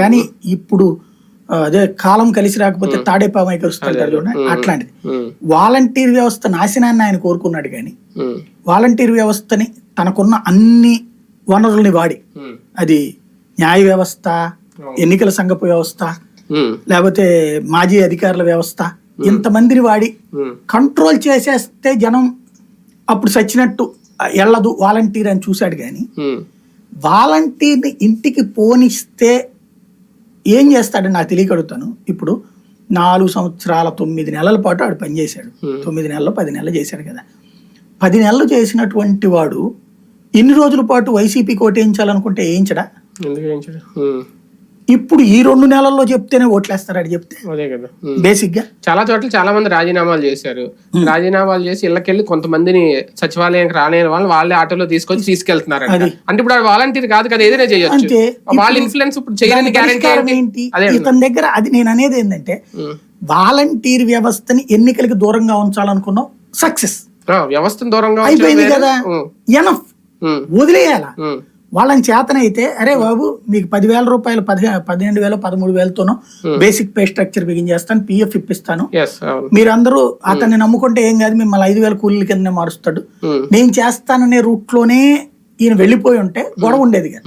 కానీ ఇప్పుడు అదే కాలం కలిసి రాకపోతే తాడేపామై కలుస్తుంటారు చూడండి అట్లాంటిది. వాలంటీర్ వ్యవస్థ నాశనాన్ని ఆయన కోరుకున్నాడు కానీ వాలంటీర్ వ్యవస్థని తనకున్న అన్ని వనరుల్ని వాడి. అది న్యాయ వ్యవస్థ ఎన్నికల సంఘపు వ్యవస్థ లేకపోతే మాజీ అధికారుల వ్యవస్థ ఇంతమందిని వాడి కంట్రోల్ చేసేస్తే జనం అప్పుడు చచ్చినట్టు ఎళ్ళదు వాలంటీర్ అని చూశాడు కానీ వాలంటీర్ని ఇంటికి పోనిస్తే ఏం చేస్తాడని నాకు తెలియక అడుగుతాను ఇప్పుడు నాలుగు సంవత్సరాల తొమ్మిది నెలల పాటు ఆడు పనిచేశాడు. తొమ్మిది నెలలు పది నెలలు చేశాడు కదా. పది నెలలు చేసినటువంటి వాడు ఇన్ని రోజుల పాటు వైసీపీ కోటేయించాలనుకుంటే వేయించడా ఇప్పుడు ఈ రెండు నెలల్లో చెప్తేనే ఓట్లేస్తాడు చెప్తే. అదే కదా. బేసిక్గా చాలా చోట్ల చాలా మంది రాజీనామాలు చేశారు. రాజీనామాలు చేసి ఇళ్ళకెళ్ళి కొంతమందిని సచివాలయానికి రాలేని వాళ్ళు వాళ్ళే ఆటోలో తీసుకొచ్చి తీసుకెళ్తున్నారు. అంటే ఇప్పుడు వాలంటీర్ కాదు కదా ఏదైనా చేయొచ్చు. అంతే. వాళ్ళ ఇన్ఫ్లుయెన్స్ ఇప్పుడు గ్యారెంటీ అదే ఇతని దగ్గర అది నేను అనేది ఏంటంటే. వాలంటీర్ వ్యవస్థని ఎన్నికలకి దూరంగా ఉంచాలనుకున్నాం సక్సెస్. ఆ, వ్యవస్థను దూరంగా అయిపోయింది. కదా. ఎనఫ్. వదిలేయాల? వాళ్ళని చేతనైతే అరే బాబు మీకు పదివేల రూపాయలు పదిహే పన్నెండు వేలు పదమూడు వేలతోనో బేసిక్ పే స్ట్రక్చర్ బిగించేస్తాను పిఎఫ్ ఇప్పిస్తాను. మీరందరూ అతన్ని నమ్ముకుంటే ఏం కాదు మిమ్మల్ని ఐదు వేల కూలీల కింద మారుస్తాడు. ఉమ్, నేను చేస్తాననే రూట్లోనే ఈయన వెళ్ళిపోయి ఉంటే గొడవ ఉండేది కదా.